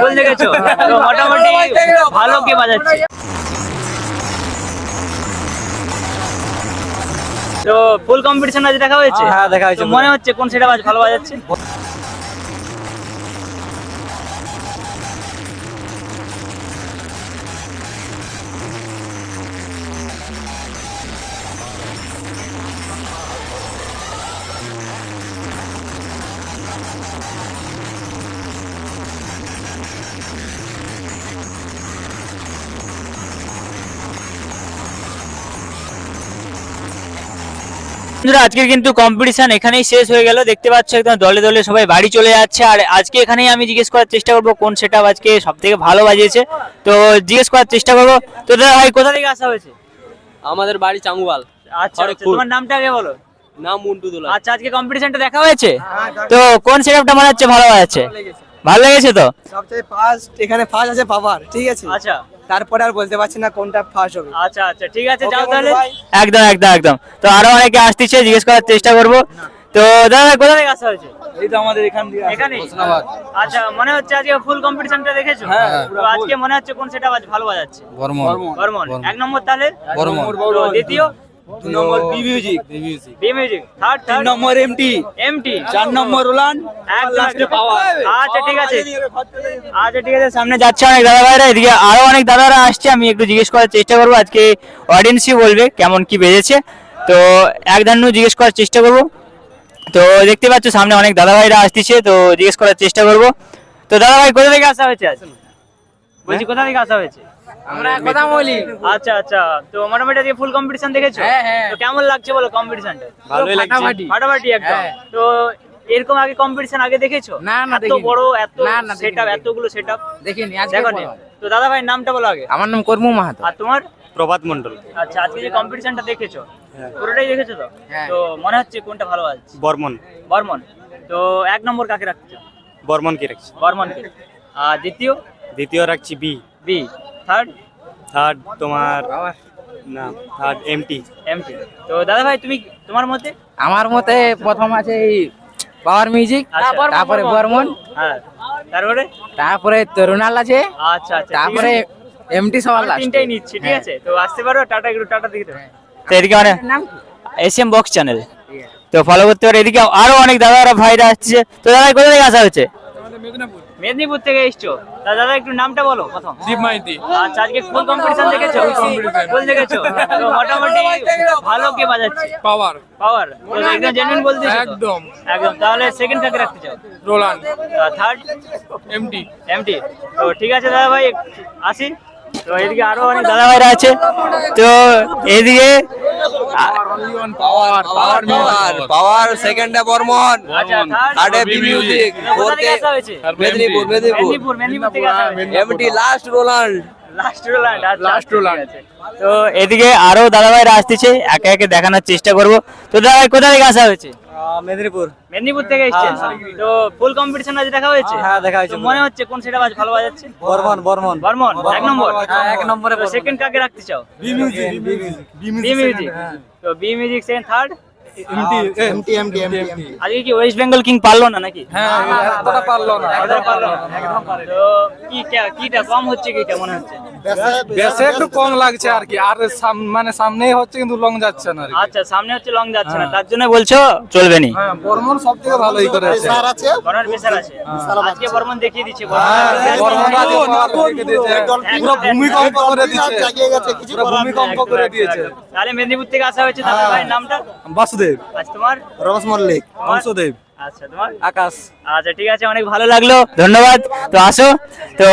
ঢোল দেখেছ? মোটামুটি ভালো কে বাজাচ্ছে? তো ফুল কম্পিটিশন আজ দেখা হয়েছে? হ্যাঁ দেখা হয়েছে মনে হচ্ছে কোন সেটা ভালো বাজাচ্ছে? বন্ধুরা আজকের কিন্তু কম্পিটিশন এখানেই শেষ হয়ে গেল। দেখতে পাচ্ছ একদম দলে দলে সবাই বাড়ি চলে যাচ্ছে। আর আজকে এখানেই আমি জিজ্ঞেস করার চেষ্টা করব কোন সেটা আজকে সব থেকে ভালো বাজিয়েছে। তো জিজ্ঞেস করার চেষ্টা করব। তো দাদা ভাই কোথা থেকে আসা হয়েছে? আমাদের বাড়ি চাঙ্গুয়াল আচ্ছা আচ্ছা, তোমার নামটা আগে বলো। নাম মুন্টু দোলা আচ্ছা আজকে কম্পিটিশনটা দেখা হয়েছে? তো কোন সেটআপটা মনে হচ্ছে ভালো বাজাচ্ছে ভালো লেগেছে। তো? সবচেয়ে ফার্স্ট এখানে ফার্স্ট আছে পাওয়ার ঠিক আছে? আচ্ছা। তারপরে আর বলতে পারছি না কোনটা ফার্স্ট হবে। আচ্ছা আচ্ছা ঠিক আছে যাও তাহলে। একদম একদম একদম। তো আরও অনেকে আসতেছে জিজ্ঞেস করার চেষ্টা করব। তো দাদা কোথা থেকে আসা হয়েছে? এই তো আমাদের এখান থেকে এখানে আচ্ছা মনে হচ্ছে আজকে ফুল কম্পিটিশনটা দেখেছ? হ্যাঁ, তো আজকে মনে হচ্ছে কোন সেটা আজ ভালো বাজাচ্ছে? বর্মন। বর্মন। এক নম্বর তাহলে? বর্মন দ্বিতীয়? দু নম্বর B music B music third তিন থার্ড নম্বর এমটি এমটি চার নম্বর রোলান লাস্টে পাওয়ার আচ্ছা ঠিক আছে। আচ্ছা ঠিক আছে সামনে যাচ্ছে অনেক দাদা ভাইরা। এদিকে আরও অনেক দাদারা আসছে। আমি একটু জিজ্ঞেস করার চেষ্টা করব। আজকে অডিয়েন্সই বলবে কেমন কি বেজেছে। তো এক ধান্য জিজ্ঞেস করার চেষ্টা করব। তো দেখতে পাচ্ছ সামনে অনেক দাদা ভাইরা আসতেছে। তো জিজ্ঞেস করার চেষ্টা করব। তো দাদা ভাই কোথা থেকে আসা হয়েছে আজ? বলছি কোথা থেকে আসা হয়েছে? আমরা কথা বলি আচ্ছা আচ্ছা। তো মোটামুটি আজকে ফুল কম্পিটিশন দেখেছ? হ্যাঁ, হ্যাঁ। তো কেমন লাগছে বলো কম্পিটিশনটা ভালোই লাগছে। ফাটাফাটি। ফাটাফাটি একদম। হ্যাঁ। তো এরকম আগে কম্পিটিশন আগে দেখেছ? না, না, এত বড় এত সেটআপ এতগুলো সেটআপ দেখিনি আজকে তো দাদা ভাই নামটা বলো আগে। আমার নাম কর্মু মাহাতো। আর তোমার? প্রভাত মন্ডল আচ্ছা আজকে যে কম্পিটিশনটা দেখেছ পুরোটাই দেখেছ তো? হ্যাঁ। তো মনে হচ্ছে কোনটা ভালো আছে? বর্মন। বর্মন। তো এক নম্বর কাকে রাখছো বর্মন কি রাখছি। বর্মনকে। আর দ্বিতীয়? দ্বিতীয় রাখছি বি বি থার্ড থার্ড তোমার না থার্ড এমটি এমটি তো দাদা ভাই তুমি তোমার মতে? আমার মতে প্রথম আছে এই পাওয়ার মিউজিক আচ্ছা। তারপরে বর্মন। হ্যাঁ। তারপরে? তারপরে তরুণাল আছে। আচ্ছা আচ্ছা। তারপরে। এমটি সবার লাস্ট তিনটাই নিচ্ছি ঠিক হ্যাঁ। আছে? তো আসতে পারো টাটা একটু টাটা দিকে তো এদিকে মানে নাম এসএম বক্স চ্যানেল তো ফলো করতে পারো। এদিকে আরও অনেক দাদারা ভাইরা আসছে। তো দাদা কোথা থেকে আসা হয়েছে? মেদিনীপুর। থেকে এসছো। তা দাদা একটু নামটা বলো প্রথম। দীপ মাইতি। আচ্ছা আজকে ফুল কম্পিটিশন দেখেছ? ফুল দেখেছ? তো মোটামুটি ভালো কে বাজাচ্ছে? পাওয়ার পাওয়ার একদম জেনুইন বলতে একদম। একদম। তাহলে সেকেন্ড কাকে রাখতে চাও? রোলান থার্ড এমটি এমটি তো ঠিক আছে দাদা ভাই আসি। তো এদিকে আরও অনেক দাদা ভাইরা আছে। তো এদিকে পাওয়ার পাওয়ার পাওয়ার পাওয়ার সেকেন্ডে বর্মন আচ্ছা থার্ড বি মিউজিক থেকে মেদিনীপুর মেদিনীপুর মেদিনীপুর মেদিনীপুর থেকে আসা হয়েছে MT last Roland last Roland. তো এদিকে আরও দাদা ভাইরা আসতেছে একে একে দেখানোর চেষ্টা করব। তো দাদা ভাই কোথা থেকে আসা হয়েছে? মেদিনীপুর। মেদিনীপুর থেকে এসেছেন? তো ফুল কম্পিটিশন আজ দেখা হয়েছে? হ্যাঁ, দেখা হয়েছে। মনে হচ্ছে কোন সেটা আজ ভালো বাজাচ্ছে? বর্মন বর্মন। বর্মন এক নম্বর। হ্যাঁ, এক নম্বরে সেকেন্ড কাকে রাখতে চাও? B music B music B music তো B music second third MT MT MT MT আজকে কি ওয়েস্ট বেঙ্গল কিং পারল না নাকি? হ্যাঁ এতটা পারল না। একদম পারল না। তো কি কিটা কম হচ্ছে কিটা হচ্ছে? বেশি একটু কম লাগছে আর কি। আর মানে সামনেই হচ্ছে কিন্তু লং যাচ্ছে না আচ্ছা সামনে হচ্ছে লং যাচ্ছে না। তার জন্য বলছো চলবে নি? হ্যাঁ বর্মন সব থেকে ভালোই করেছে বর্মন প্রেসার আছে? আজকে বর্মন দেখিয়ে দিচ্ছে। হ্যাঁ, বর্মন বর্মন আজকে power দেখিয়ে দিয়েছে। পুরো ভূমিকম্প করে পুরো ভূমিকম্প করে দিয়েছে। তাহলে মেদিনীপুর থেকে আসা হয়েছে ভাই নামটা? আজ তোমার? রমেশ মল্লিক। তোমার? আচ্ছা তোমার? আকাশ। আচ্ছা ঠিক আছে অনেক ভালো লাগল। ধন্যবাদ। তো আসো। তো